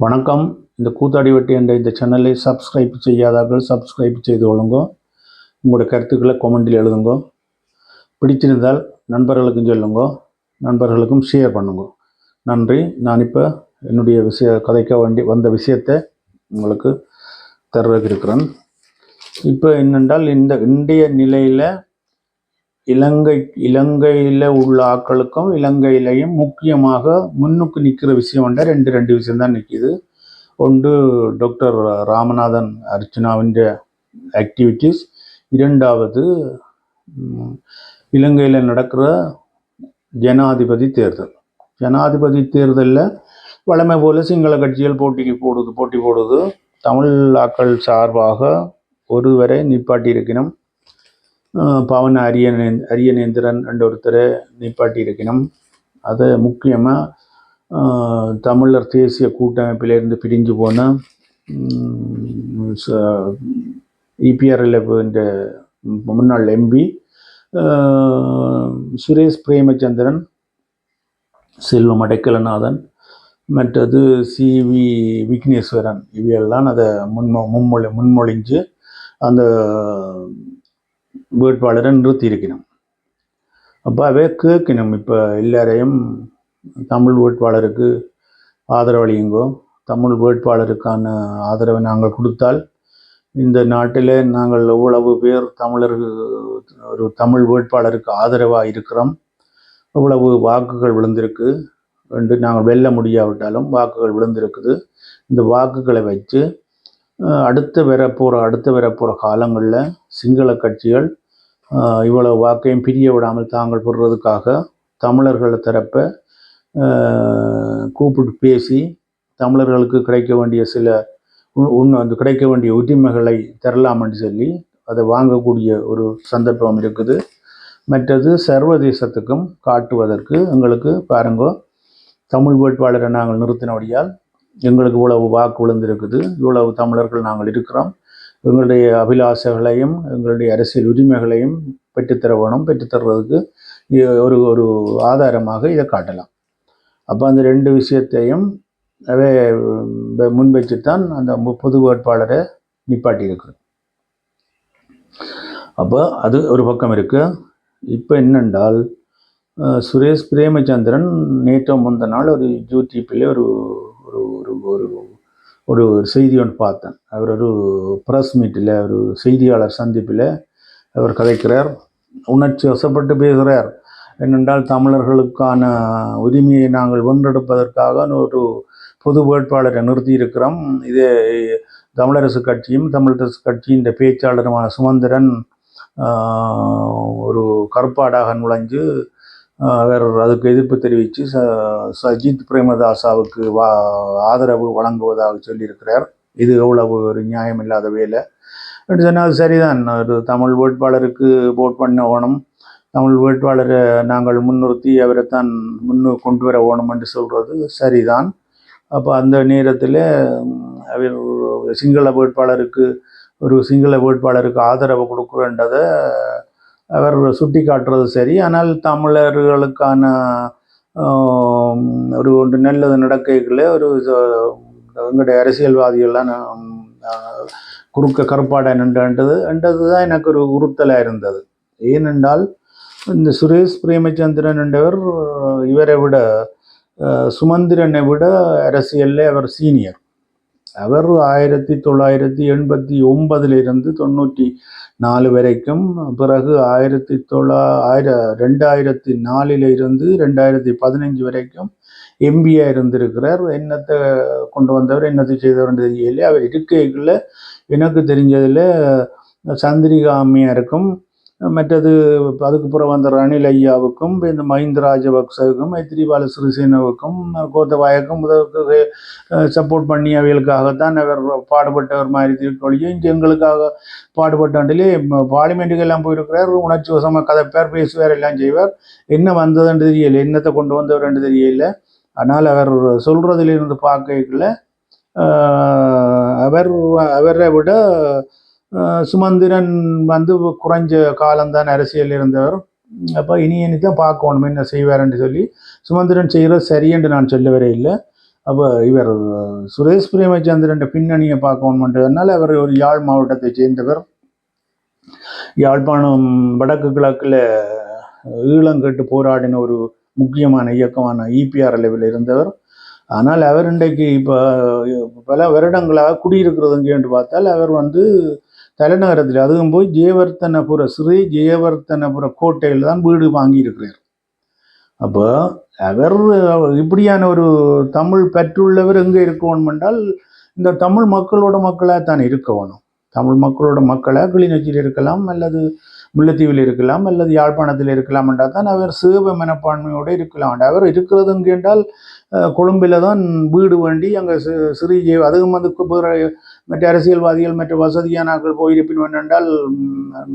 வணக்கம். இந்த கூத்தாடி வெட்டி என்ற இந்த சேனலை சப்ஸ்கிரைப் செய்யாதார்கள் சப்ஸ்கிரைப் செய்து கொள்ளுங்க. உங்களோட கருத்துக்களை கொமெண்டில் எழுதுங்க. பிடிச்சிருந்தால் நண்பர்களுக்கும் சொல்லுங்க. நண்பர்களுக்கும் ஷேர் பண்ணுங்க. நன்றி. நான் இப்போ என்னுடைய விஷய கதைக்க வேண்டி வந்த விஷயத்தை உங்களுக்கு தர்றதுக்கு இருக்கிறேன் இப்போ என்னென்றால் இந்த இன்றைய நிலையில் இலங்கை இலங்கையில் உள்ள ஆக்களுக்கும் இலங்கையிலையும் முக்கியமாக முன்னுக்கு நிற்கிற விஷயம் வந்து ரெண்டு ரெண்டு விஷயம் தான் நிற்கிது ஒன்று டாக்டர் ராமநாதன் அர்ச்சனாவின் ஆக்டிவிட்டீஸ் இரண்டாவது இலங்கையில் நடக்கிற ஜனாதிபதி தேர்தல். ஜனாதிபதி தேர்தலில் வழமை போல சிங்கள கட்சிகள் போட்டிக்கு போடுது போட்டி போடுது. தமிழ் ஆக்கள் சார்பாக ஒருவரை நிப்பாட்டி இருக்கணும் பவன் அரியநே அரியநேந்திரன் என்ற ஒருத்தரை நிப்பாட்டி அதை முக்கியமாக தமிழர் தேசிய கூட்டமைப்பிலிருந்து பிரிஞ்சு போன இபிஆர்எல் இந்த முன்னாள் எம்பி சுரேஷ் பிரேமச்சந்திரன் செல்வம் அடைக்கலநாதன் மற்றது சி வி விக்னேஸ்வரன். இவையெல்லாம் அதை முன்மொ முன்மொழி முன்மொழிஞ்சு அந்த வேட்பாளரை நிறுத்தி இருக்கணும் அப்போ கேட்கணும். இப்போ எல்லாரையும் தமிழ் வேட்பாளருக்கு ஆதரவளியுங்கோ தமிழ் வேட்பாளருக்கான ஆதரவை நாங்கள் கொடுத்தால் இந்த நாட்டில் நாங்கள் எவ்வளவு பேர் தமிழருக்கு ஒரு தமிழ் வேட்பாளருக்கு ஆதரவாக இருக்கிறோம் இவ்வளவு வாக்குகள் விழுந்திருக்கு என்று நாங்கள் வெல்ல முடியாவிட்டாலும் வாக்குகள் விழுந்திருக்குது. இந்த வாக்குகளை வச்சு அடுத்து வரப்போகிற அடுத்து வரப்போகிற காலங்களில் சிங்கள கட்சிகள் இவ்வளோ இவ்வளவு வாக்கையும் பிரிய விடாமல் தாங்கள் போடுறதுக்காக தமிழர்களை தரப்ப கூப்பிட்டு பேசி தமிழர்களுக்கு கிடைக்க வேண்டிய சில உன் அந்த கிடைக்க வேண்டிய உரிமைகளை தரலாம்னு சொல்லி அதை வாங்கக்கூடிய ஒரு சந்தர்ப்பம் இருக்குது. மற்றது சர்வதேசத்துக்கும் காட்டுவதற்கு எங்களுக்கு பாருங்கோ தமிழ் வேட்பாளரை நாங்கள் நிறுத்தினபடியால் எங்களுக்கு இவ்வளவு வாக்கு விழுந்திருக்குது. இவ்வளவு தமிழர்கள் நாங்கள் இருக்கிறோம். எங்களுடைய அபிலாஷைகளையும் எங்களுடைய அரசியல் உரிமைகளையும் பெற்றுத்தர வேணும். பெற்றுத்தர்றதுக்கு ஒரு ஒரு ஆதாரமாக இதை காட்டலாம். அப்போ அந்த ரெண்டு விஷயத்தையும் அவே முன்வைச்சு தான் அந்த பொது வேட்பாளரை நிப்பாட்டி இருக்குது அப்போ அது ஒரு பக்கம் இருக்குது இப்போ என்னென்றால் சுரேஷ் பிரேமச்சந்திரன் நேற்று முந்த நாள் ஒரு ஜூடிபியில் ஒரு ஒரு ஒரு செய்தி ஒன்று பார்த்தேன். அவர் ஒரு ப்ரெஸ் மீட்டில் ஒரு செய்தியாளர் சந்திப்பில் அவர் கதைக்கிறார். உணர்ச்சி வசப்பட்டு பேசுகிறார் என்னென்றால் தமிழர்களுக்கான உரிமையை நாங்கள் வென்றெடுப்பதற்காக ஒரு பொது வேட்பாளரை நிறுத்தியிருக்கிறோம். இது இதே தமிழரசு கட்சியும் தமிழரசு கட்சியின் பேச்சாளருமான சுமந்திரன் ஒரு கருப்பாடாக நுழைஞ்சு அவர் அதுக்கு எதிர்ப்பு தெரிவித்து ச சஜித் பிரேமதாசாவுக்கு வா ஆதரவு வழங்குவதாக சொல்லியிருக்கிறார். இது எவ்வளவு ஒரு நியாயம் இல்லாத வேலை. என்று சொன்னால் சரிதான். ஒரு தமிழ் வேட்பாளருக்கு போட் பண்ண ஓணும். தமிழ் வேட்பாளரை நாங்கள் முன்னிறுத்தி அவரை தான் முன்னு கொண்டு வர ஓணம் என்று சொல்கிறது சரிதான். அப்போ அந்த நேரத்தில் அவர் சிங்கள வேட்பாளருக்கு ஒரு சிங்கள வேட்பாளருக்கு ஆதரவு கொடுக்குறன்றதை அவர் சுட்டி காட்டுறது சரி. ஆனால் தமிழர்களுக்கான ஒரு ஒன்று நல்லது நடக்கைகளில் ஒரு எங்களுடைய அரசியல்வாதிகள்லாம் குறுக்க கருப்பாட நின்றது என்றது தான் எனக்கு ஒரு உறுத்தலாக இருந்தது. ஏனென்றால் இந்த சுரேஷ் பிரேமச்சந்திரன் என்றவர் இவரை விட சுமந்திரனை விட அரசியலில் அவர் சீனியர். அவர் ஆயிரத்தி தொள்ளாயிரத்தி எண்பத்தி ஒன்பதிலிருந்து தொண்ணூற்றி நாலு வரைக்கும் பிறகு ஆயிரத்தி தொள்ளா ஆயிர ரெண்டாயிரத்தி நாலிலிருந்து ரெண்டாயிரத்தி பதினஞ்சு வரைக்கும் எம்பியாக இருந்திருக்கிறார். என்னத்தை கொண்டு வந்தவர் என்னத்தை செய்தவர் தெரியல. அவர் இருக்கைகளில் எனக்கு தெரிஞ்சதில் சந்திரிகா அம்மையாருக்கும் மற்றது அதுக்கு பிறகு வந்த ரணில் ஐயாவுக்கும் இந்த மஹிந்த ராஜபக்சவுக்கும் மைத்திரிபால சிறிசேனவுக்கும் கோத்தபாயக்கும் சப்போர்ட் பண்ணி அவைகளுக்காகத்தான் அவர் பாடுபட்டவர் மாதிரி திருக்கொழியும் இங்கே எங்களுக்காக பாடுபட்டாண்டிலே பார்லிமெண்ட்டுக்கு எல்லாம் போயிருக்கிறார். உணர்ச்சி வசமாக கதைப்பார் பேசுவார் எல்லாம் செய்வார். என்ன வந்ததுன்னு தெரியல என்னத்தை கொண்டு வந்தவர்ன்னு தெரியல. ஆனால் அவர் சொல்கிறதுலேருந்து பார்க்கல அவர் அவரை விட சுமந்திரன் வந்து குறைஞ்ச காலம்தான் அரசியல் இருந்தவர். அப்போ இனி இனி தான் பார்க்கணும் என்ன செய்வாருன்னு சொல்லி சுமந்திரன் செய்கிறது சரியென்று நான் சொல்லவரே இல்லை. அப்போ இவர் சுரேஷ் பிரேமச்சந்திரன் பின்னணியை பார்க்கணுமென்றதுனால அவர் ஒரு யாழ் மாவட்டத்தை சேர்ந்தவர். யாழ்ப்பாணம் வடக்கு கிழக்கில் ஈழங்கட்டு போராடின ஒரு முக்கியமான இயக்கமான இபிஆர் அளவில் இருந்தவர். ஆனால் அவர் இன்றைக்கு இப்போ பல வருடங்களாக குடியிருக்கிறது என்று பார்த்தால் அவர் வந்து தலைநகரத்தில் அதுவும் போய் ஜெயவர்த்தனபுர ஸ்ரீ ஜெயவர்த்தனபுர கோட்டையில் தான் வீடு வாங்கியிருக்கிறார். அப்போ அவர் இப்படியான ஒரு தமிழ் பற்றுள்ளவர் எங்கே இருக்கணும் என்றால் இந்த தமிழ் மக்களோட மக்களாக தான் இருக்கணும் தமிழ் மக்களோட மக்களாக கிளிநொச்சியில் இருக்கலாம் அல்லது முல்லைத்தீவில் இருக்கலாம் அல்லது யாழ்ப்பாணத்தில் இருக்கலாம் என்றால் தான் அவர் சிவ மனப்பான்மையோடு இருக்கலாம். அவர் இருக்கிறது என்றால் கொழும்பில் தான் வீடு வேண்டி அங்கே சிறு அதுவும் வந்து கு- மற்ற அரசியல்வாதிகள் மற்ற வசதியானாக்கள் போயிருப்பின் வேண்டால்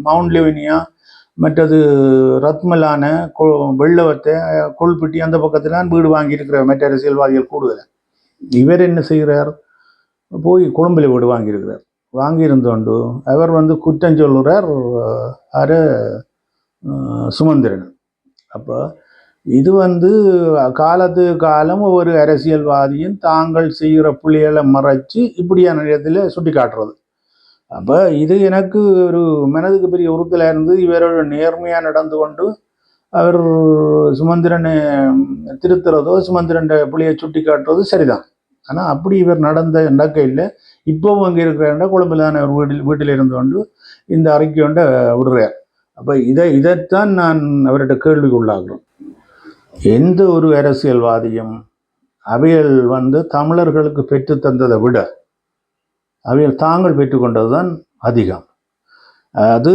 மவுண்ட் லெவினியா மற்றது ரத்மலான கொ வெள்ளவத்தை கொள்பட்டி அந்த பக்கத்தில் தான் வீடு வாங்கியிருக்கிற மற்ற அரசியல்வாதிகள் கூடுதல். இவர் என்ன செய்கிறார் போய் கொழும்பில் வீடு வாங்கியிருக்கிறார். வாங்கியிருந்தோண்டு அவர் வந்து குற்றம் சொல்லுறார் அரை சுமந்திரன். அப்போ இது வந்து காலத்து காலம் ஒரு அரசியல்வாதியும் தாங்கள் செய்கிற புள்ளிகளை மறைச்சு இப்படியான இடத்துல சுட்டி காட்டுறது அப்போ இது எனக்கு ஒரு மனதுக்கு பெரிய உறுத்தலாக இருந்து இவரோட நேர்மையாக நடந்து கொண்டு அவர் சுமந்திரனை திருத்துறதோ சுமந்திரன் புள்ளியை சுட்டி காட்டுறதோ சரிதான். ஆனால் அப்படி இவர் நடந்த நடக்கையில் இப்போவும் அங்கே இருக்கிறாண்டா கொழும்பில் தான் அவர் வீட்டில் வீட்டில் இருந்து கொண்டு இந்த அறிக்கை கொண்ட விடுறார். அப்போ இதை இதைத்தான் நான் அவர்கிட்ட கேள்விக்கு உள்ளாகிறோம் எந்த ஒரு அரசியல்வாதியும் அவைகள் வந்து தமிழர்களுக்கு பெற்று தந்ததை விட அவைகள் தாங்கள் பெற்றுக்கொண்டது தான் அதிகம். அது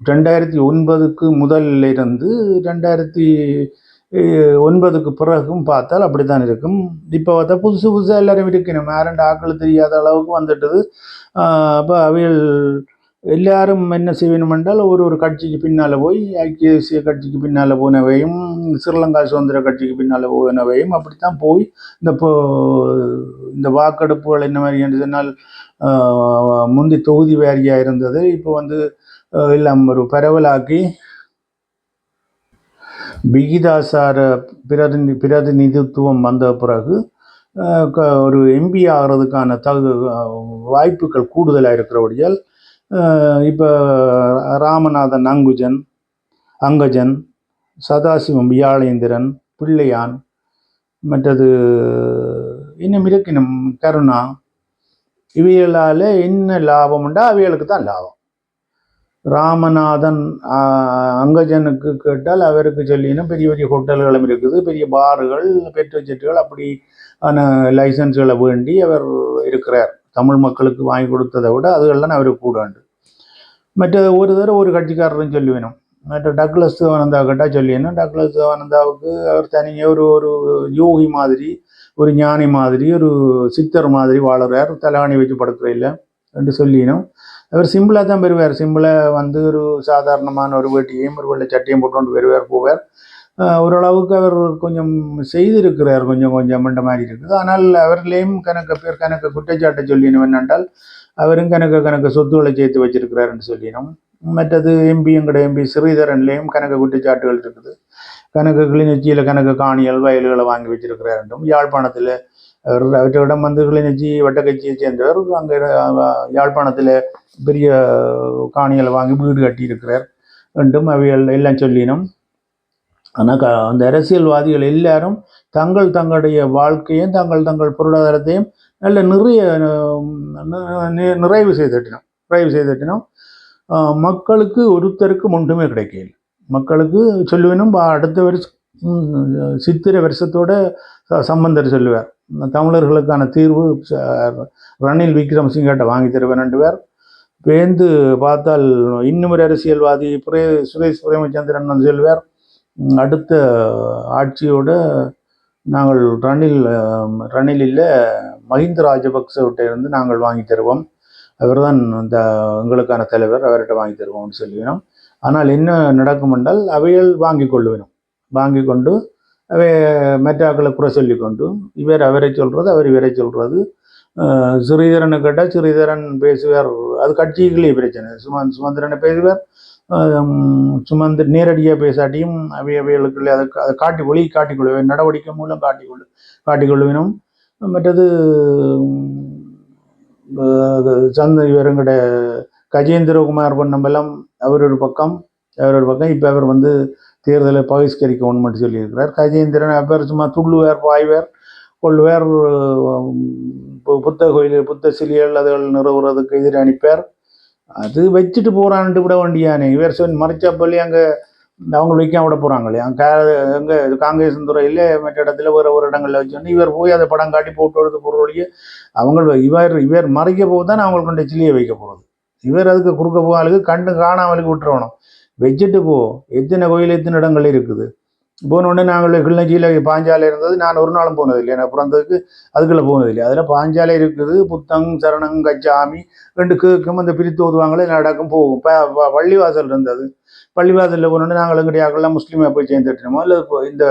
ரெண்டாயிரத்தி ஒன்பதுக்கு முதல்ல இருந்து ரெண்டாயிரத்தி ஒன்பதுக்கு பிறகும் பார்த்தால் அப்படி தான் இருக்கும். இப்போ பார்த்தா புதுசு புதுசாக எல்லாரும் இருக்கணும். யாரும் ஆக்கள் தெரியாத அளவுக்கு வந்துட்டது. அப்போ அவைகள் எல்லாரும் என்ன செய்யணும் என்றால் ஒரு ஒரு கட்சிக்கு பின்னால் போய் ஐக்கிய தேசிய கட்சிக்கு பின்னால் போனவையும் ஸ்ரீலங்கா சுதந்திர கட்சிக்கு பின்னால் போனவையும் அப்படித்தான் போய் இந்த இப்போ இந்த வாக்கெடுப்புகள் என்ன மாதிரி என்று சொன்னால் முந்தி தொகுதி வாரியாக இருந்தது. இப்போ வந்து எல்லாம் ஒரு பரவலாக்கி விகிதாசார பிரதிநி பிரதிநிதித்துவம் வந்த பிறகு க- ஒரு எம்பி ஆகிறதுக்கான தகு வாய்ப்புகள் கூடுதலாக இருக்கிறபடியால் இப்போ ராமநாதன் அங்குஜன் அங்கஜன் சதாசிவம் வியாழேந்திரன் பிள்ளையான் மற்றது இன்னும் இருக்கணும் கருணா இவைகளால் என்ன லாபம்ண்டா அவைகளுக்கு தான் லாபம். ராமநாதன் அங்கஜனுக்கு கேட்டால் அவருக்கு சொல்லினா பெரிய பெரிய ஹோட்டல்களும் இருக்குது பெரிய பார்கள் பெட்ரோல் ஜெட்டுகள் அப்படி ஆன லைசன்ஸ்களை வேண்டி அவர் இருக்கிறார். தமிழ் மக்களுக்கு வாங்கி கொடுத்ததை விட அதுகள்லாம் அவருக்கு கூடாண்டு. மற்ற ஒரு தடவை ஒரு கட்சிக்காரரும் சொல்லி வேணும். மற்ற டக்ளஸ் தேவானந்தா கிட்ட சொல்லிடணும் டக்ளஸ் தேவானந்தாவுக்கு அவர் தனியாக ஒரு ஒரு யோகி மாதிரி ஒரு ஞானி மாதிரி ஒரு சித்தர் மாதிரி வாழறார். தலைவாணி வச்சு படுக்கிறையில் என்று சொல்லினோம் அவர் சிம்பிளாக தான் பெறுவார். சிம்பிளாக வந்து ஒரு சாதாரணமான ஒரு வேட்டியையும் ஒரு வெள்ளை சட்டையும் போட்டு வருவார் போவார். ஓரளவுக்கு அவர் கொஞ்சம் செய்திருக்கிறார். கொஞ்சம் கொஞ்சம் மண்ட மாதிரி இருக்குது. ஆனால் அவர்களையும் கணக்க பேர் கணக்க குற்றச்சாட்டை சொல்லினோம் என்னென்றால் அவரும் கணக்கு கணக்கு சொத்துக்களை சேர்த்து வச்சிருக்கிறாருன்னு சொல்லினோம். மற்றது எம்பி எங்கட எம்பி ஸ்ரீதரன்லேயும் கணக்கு குற்றச்சாட்டுகள் இருக்குது. கணக்கு கிளிநொச்சியில் கணக்கு காணிகள் வயல்களை வாங்கி வச்சிருக்கிறாருன்றும் யாழ்ப்பாணத்தில் அவர் அவற்றிடம் வந்து கிளிநொச்சி வட்டக்கட்சியை சேர்ந்தவர் அங்கே யாழ்ப்பாணத்தில் பெரிய காணிகளை வாங்கி வீடு கட்டியிருக்கிறார் என்றும் அவைகள் எல்லாம் சொல்லினோம். ஆனால் க அந்த அரசியல்வாதிகள் எல்லாரும் தங்கள் தங்களுடைய வாழ்க்கையும் தங்கள் தங்கள் பொருளாதாரத்தையும் நல்ல நிறைய நிறைவு செய்துட்டினோம் நிறைவு செய்துட்டினோம் மக்களுக்கு ஒருத்தருக்கு ஒன்றுமே கிடைக்கல மக்களுக்கு சொல்லுவேனும் அடுத்த வருஷம் சித்திரை வருஷத்தோட சம்பந்தர் சொல்லுவார். தமிழர்களுக்கான தீர்வு ரணில் விக்ரமசிங்கிட்ட வாங்கி பேர் பேந்து பார்த்தால் இன்னும் ஒரு அரசியல்வாதி பிரே சுரேஷ் பிரேமச்சந்திரன் சொல்வார் அடுத்த ஆட்சியோட நாங்கள் ரணில் அஹ், ரணிலில் மஹிந்த ராஜபக்சவிட்ட இருந்து நாங்கள் வாங்கி தருவோம். அவர் தான் இந்த எங்களுக்கான தலைவர் அவர்கிட்ட வாங்கி தருவோம்னு சொல்லிவிடும் ஆனால் என்ன நடக்கும் என்றால் அவைகள் வாங்கி கொள்ளுவேணும் வாங்கி கொண்டு அவை மெட்டாக்களை குறை சொல்லி கொண்டு இவர் அவரை சொல்கிறது அவர் இவரை சொல்கிறது சிறீதரனை கேட்டால் ஸ்ரீதரன் பேசுவார். அது கட்சிகளே பிரச்சனை. சுமன் சுமந்திரனை பேசுவார். சுமந்து நேரடியாக பேசாட்டியும் அவை அவைகளுக்குள்ளே அதை அதை காட்டி ஒளி காட்டிக்கொள்வேன் நடவடிக்கை மூலம் காட்டிக்கொள்ளு காட்டிக்கொள்வினும் மற்றது உம், அஹ், சந்த இவருங்கட கஜேந்திரகுமார் பொன்னம்பலம் அவர் ஒரு பக்கம் அவர் ஒரு பக்கம். இப்போ அவர் வந்து தேர்தலை பகிஷ்கரிக்கணும்னு மட்டும் சொல்லியிருக்கிறார். கஜேந்திரன் அவர் சும்மா துள்ளுவார் பாய்வார் கொள்வார் புத்த கோயில் புத்த சிலியல் அதுகள் நிறுவுறதுக்கு எதிர் அனுப்பார் அது வச்சுட்டு போகிறான்ட்டு விட வேண்டியானே. இவர் சொன்ன மறைச்சப்பள்ளி அங்கே அவங்க வைக்காம விட போகிறாங்களே அங்கே அங்கே காங்கிரஸ் துறையில் மற்ற இடத்துல வேறு ஒரு இடங்களில் வச்சோன்னு இவர் போய் அதை படம் காட்டி போட்டு எடுத்து பொருளையே அவங்க இவர் இவர் மறைக்க போது தான் அவங்களுக்கு கொண்டு சிலியை வைக்க போகிறது இவர் அதுக்கு குறுக்க போகாளுக்கு கண்டு காணாமலுக்கு விட்டுறணும். வச்சுட்டு போ. எத்தனை கோயில் எத்தனை இடங்கள் இருக்குது? போனோடனே நாங்கள் கிள்ளஞ்சியில் பாஞ்சாலை இருந்தது. நான் ஒரு நாளும் போனதில்லை. எனக்கு பிறந்ததுக்கு அதுக்குள்ளே போனதில்லை. அதில் பாஞ்சாலை இருக்குது. புத்தங் சரணங் கச்சாமி ரெண்டு கேக்கும் அந்த பிரித்து ஓதுவாங்களே நடக்கும் போகும் பள்ளிவாசல் இருந்தது. பள்ளிவாசலில் போனோடனே நாங்கள் எங்கடையாக்கெல்லாம் முஸ்லீமாக போய் சேர்ந்துட்டோமோ இல்லை இப்போ இந்த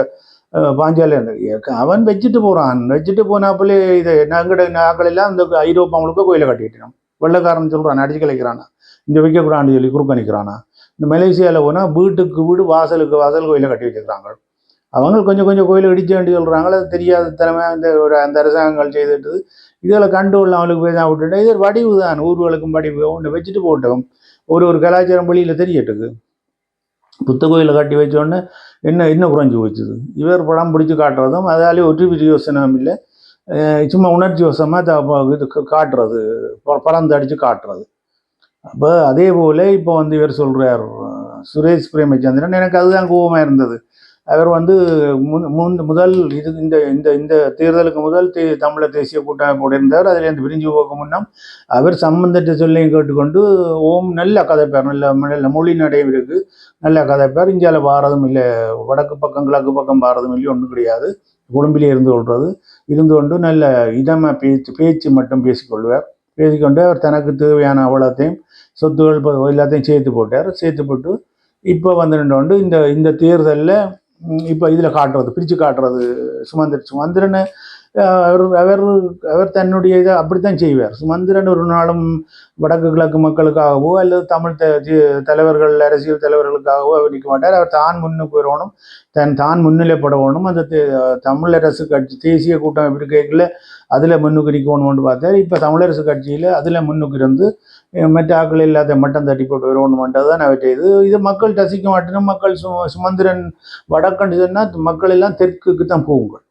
பாஞ்சாலை இருந்தது. அவன் வச்சுட்டு போகிறான் வச்சுட்டு போனாப்பிலே இது நாங்கள் நாங்கள் எல்லாம் இந்த ஐரோப்பா முழுக்க கோயிலை கட்டிட்டோம் வெள்ளக்காரன் சொல்கிறான் அடிச்சு கலைக்கிறானா. இந்த வைக்கக்கூடாதுன்னு சொல்லி குறுக்க நிற்கிறானா இந்த மலேசியாவில் போனால் வீட்டுக்கு வீடு வாசலுக்கு வாசல் கோயிலை கட்டி வச்சுருக்காங்க. அவங்க கொஞ்சம் கொஞ்சம் கோயிலை இடிச்சு வேண்டி சொல்கிறாங்களே அது தெரியாத திறமை அந்த ஒரு அந்த அரசாங்கங்கள் செய்துட்டு இதில் கண்டு உள்ள அவளுக்கு போய் தான் விட்டுட்டு இது ஒரு வடிவு தான் ஊர்களுக்கும் வடிவு. ஒன்று வச்சுட்டு போட்டோம். ஒரு ஒரு கலாச்சாரம் வழியில் தெரியட்டுக்கு புத்த கோயிலை கட்டி வச்சோடனே என்ன இன்னும் குறைஞ்சி போச்சுது? இவர் படம் பிடிச்சி காட்டுறதும் அதாலே ஒரு யோசனம் இல்லை. சும்மா உணர்ச்சி வசமாக இது காட்டுறது ப- பறந்து அடித்து காட்டுறது. அப்போ அதே போல் இப்போ வந்து இவர் சொல்கிறார் சுரேஷ் பிரேமச்சந்திரன். எனக்கு அதுதான் கோபமாக இருந்தது. அவர் வந்து முன் முதல் இது இந்த இந்த இந்த தேர்தலுக்கு முதல் தே தமிழர் தேசிய கூட்டமைப்போடு இருந்தார். அதிலேருந்து பிரிஞ்சு போக முன்னம் அவர் சம்பந்தத்தை சொல்லியும் கேட்டுக்கொண்டு ஓம் நல்ல கதைப்பார். நல்ல நல்ல மொழி நடைவிற்கு நல்ல கதைப்பார். இந்தியாவில் பாரதம் இல்லை வடக்கு பக்கம் கிழக்கு பக்கம் பாரதம் இல்லை ஒன்றும் கிடையாது. கொழும்பிலே இருந்து கொள்வது இருந்து கொண்டு நல்ல இதமாக பேச்சு பேச்சு மட்டும் பேசிக்கொள்வார். பேசிக்கொண்டு அவர் தனக்கு தேவையான அவலத்தையும் சொத்துகள் இப்போ எல்லாத்தையும் சேர்த்து போட்டார். சேர்த்து போட்டு இப்போ வந்து நின்று இந்த இந்த தேர்தலில் இப்போ இதில் காட்டுறது பிரித்து காட்டுறது சுமந்திரன் சுமந்திரனை அவர் அவர் அவர் தன்னுடைய இதை அப்படித்தான் செய்வார். சுமந்திரன் ஒரு நாளும் வடக்கு கிழக்கு மக்களுக்காகவோ அல்லது தமிழ் த தலைவர்கள் அரசியல் தலைவர்களுக்காகவோ அவர் நிற்க மாட்டார். அவர் தான் முன்னுக்கு வரணும் தன் தான் முன்னிலைப்படணும் அந்த தமிழரசு கட்சி தேசிய கூட்டம் இப்படி கேட்கல அதில் முன்னுக்கு நிற்கணும்னு பார்த்தார். இப்போ தமிழரசு கட்சியில் அதில் முன்னுக்கு இருந்து மற்ற ஆக்கள் இல்லாத மட்டம் தட்டி போட்டு வரணுமென்றது தான் அவர் இது இது மக்கள் ரசிக்க மாட்டேன்னு மக்கள் சு சுமந்திரன் வடக்கண்டு சொன்னால் மக்கள் எல்லாம் தெற்குக்கு தான் போவுங்கள்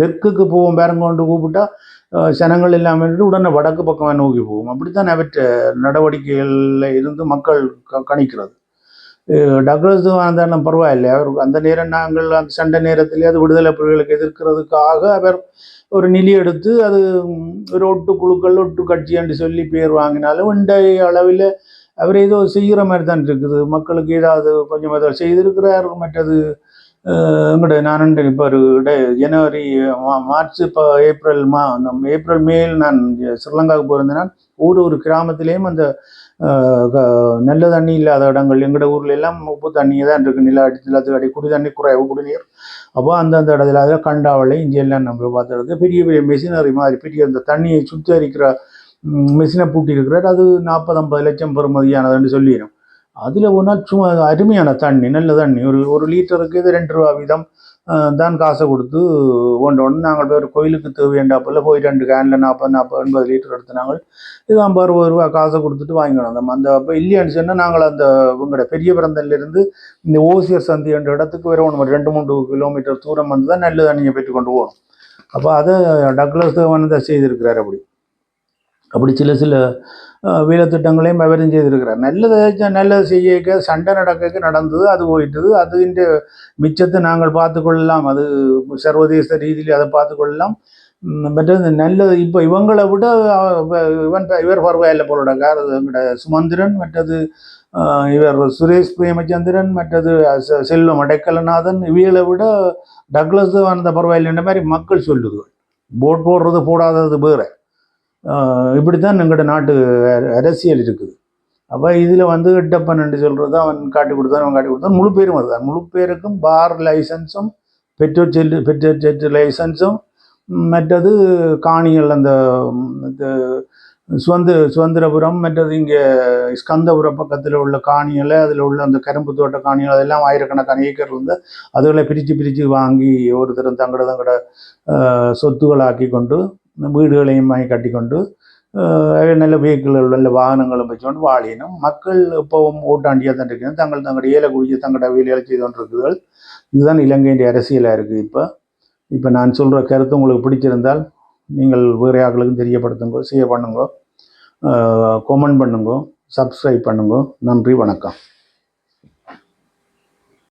தெற்குக்கு போவோம் பேரங்கோண்டு கூப்பிட்டா சனங்கள் ஜனங்கள் இல்லாமல் உடனே வடக்கு பக்கமாக நோக்கி போகும் அப்படித்தான் அவற்ற நடவடிக்கைகளில் இருந்து மக்கள் க கணிக்கிறது. டக்ளஸ் அந்த பரவாயில்லை. அவர் அந்த நேரம் நாங்கள் அந்த சண்டை நேரத்திலே அது விடுதலை புலிகளுக்கு எதிர்க்கிறதுக்காக அவர் ஒரு நிலை எடுத்து அது ஒரு ஒட்டு குழுக்கள் ஒட்டு கட்சி என்று சொல்லி பேர் வாங்கினாலும் இன்றைய அளவில் அவர் ஏதோ செய்கிற மாதிரி தான் இருக்குது. மக்களுக்கு ஏதாவது கொஞ்சம் ஏதோ செய்திருக்கிறார் மற்றது அஹ், எங்களுடைய நான் இப்போ ஒரு ஜனவரி மா- மார்ச் இப்போ ஏப்ரல் மா நம் ஏப்ரல் மேல் நான் ஸ்ரீலங்காவுக்கு போயிருந்தேன் ஊர் ஒரு கிராமத்திலேயும் அந்த க- நல்ல தண்ணி இல்லாத இடங்கள் எங்களோட ஊரில் எல்லாம் உப்பு தண்ணியே தான் இருக்குது நில அடி அடி குடி தண்ணி குறைவு குடிநீர் அப்போ அந்தந்த இடத்துல அதில் கண்டாவளை இஞ்சியெல்லாம் நம்ம பார்த்துறது பெரிய பெரிய மிஷினரி மாதிரி பெரிய அந்த தண்ணியை சுத்தரிக்கிற மிஷினை பூட்டி இருக்கிறார் அது நாற்பது ஐம்பது லட்சம் பெறுமதியானதுன்னு சொல்லிடும் அதில் போனால் சும்மா அருமையான தண்ணி நல்ல தண்ணி. ஒரு ஒரு லிட்டருக்கு இது ரெண்டு ரூபா வீதம் தான் காசை கொடுத்து ஒன்று ஒன்று நாங்கள் ஒரு கோயிலுக்கு தேவையாண்டாப்பில் போய் ரெண்டு கேனில் நாற்பது நாற்பது எண்பது லிட்டர் எடுத்து நாங்கள் இது ஐம்பது அறுபது ரூபா காசை கொடுத்துட்டு வாங்கிக்கணும் அந்த அந்த அப்போ இல்லையான்னு சொன்னால் நாங்கள் அந்த உங்களோட பெரிய பிறந்தல்லேருந்து இந்த ஓசியர் சந்தி என்ற இடத்துக்கு வரணும் ஒரு ரெண்டு மூணு கிலோமீட்டர் தூரம் வந்து தான் நல்ல தண்ணியை பெற்று கொண்டு போகணும் அப்போ அதை டக்ளஸ் தேவன் தான் செய்திருக்கிறார் அப்படி. அப்படி சில சில வேலைத்திட்டங்களையும் விவரம் செய்திருக்கிறார். நல்லதை நல்லது செய்ய சண்டை நடக்க நடந்தது அது போயிட்டது. அதுன்ற மிச்சத்தை நாங்கள் பார்த்துக்கொள்ளலாம். அது சர்வதேச ரீதியில் அதை பார்த்துக்கொள்ளலாம். மற்றது நல்லது. இப்போ இவங்களை விட இவன் இவர் பரவாயில்லை போலடக்கார் சுமந்திரன் மற்றது இவர் சுரேஷ் பிரேமச்சந்திரன் மற்றது செ- செல்வம் அடைக்கலநாதன் இவைகளை விட டக்ளஸ் அந்த பரவாயில்லைன்ற மாதிரி மக்கள் சொல்லுது போட் போடுறது போடாதது வேறு. இப்படி தான் எங்களோட நாட்டு அர- அரசியல் இருக்குது. அப்போ இதில் வந்து இட்டப்பன் என்று சொல்கிறது அவன் காட்டி கொடுத்தான் அவன் காட்டி கொடுத்தான். முழு பேரும் அதுதான். முழு பேருக்கும் பார் லைசன்ஸும் பெட்ரோல் செல்லு பெட்ரோல் செட்டு லைசன்ஸும் மற்றது காணிகள் அந்த ம், சுதந்திர சுதந்திரபுரம் மற்றது இங்கே ஸ்கந்தபுரம் பக்கத்தில் உள்ள காணிகளை அதில் உள்ள அந்த கரும்பு தோட்ட காணிகள் அதெல்லாம் ஆயிரக்கணக்கான ஏக்கர் இருந்து அதுகளை பிரித்து பிரித்து வாங்கி ஒருத்தரும் தங்கட தங்கட சொத்துக்களாக்கி கொண்டு வீடுகளையும் வாங்கி கட்டிக்கொண்டு நல்ல வெஹிக்கிள்கள் நல்ல வாகனங்களும் வச்சுக்கொண்டு வாழினும் மக்கள் இப்போவும் ஓட்டாண்டியாக தான் இருக்கிறது தங்கள் தங்களுடைய ஏழை குடிச்சு தங்களோட வேலைகளை செய்து கொண்டிருக்கிறார்கள் இதுதான் இலங்கையின் அரசியலாக இருக்குது இப்போ இப்போ நான் சொல்கிற கருத்து உங்களுக்கு பிடிச்சிருந்தால் நீங்கள் வேறு யாருக்கும் தெரியப்படுத்துங்க ஷேர் பண்ணுங்க கமெண்ட் பண்ணுங்க சப்ஸ்கிரைப் பண்ணுங்க நன்றி வணக்கம்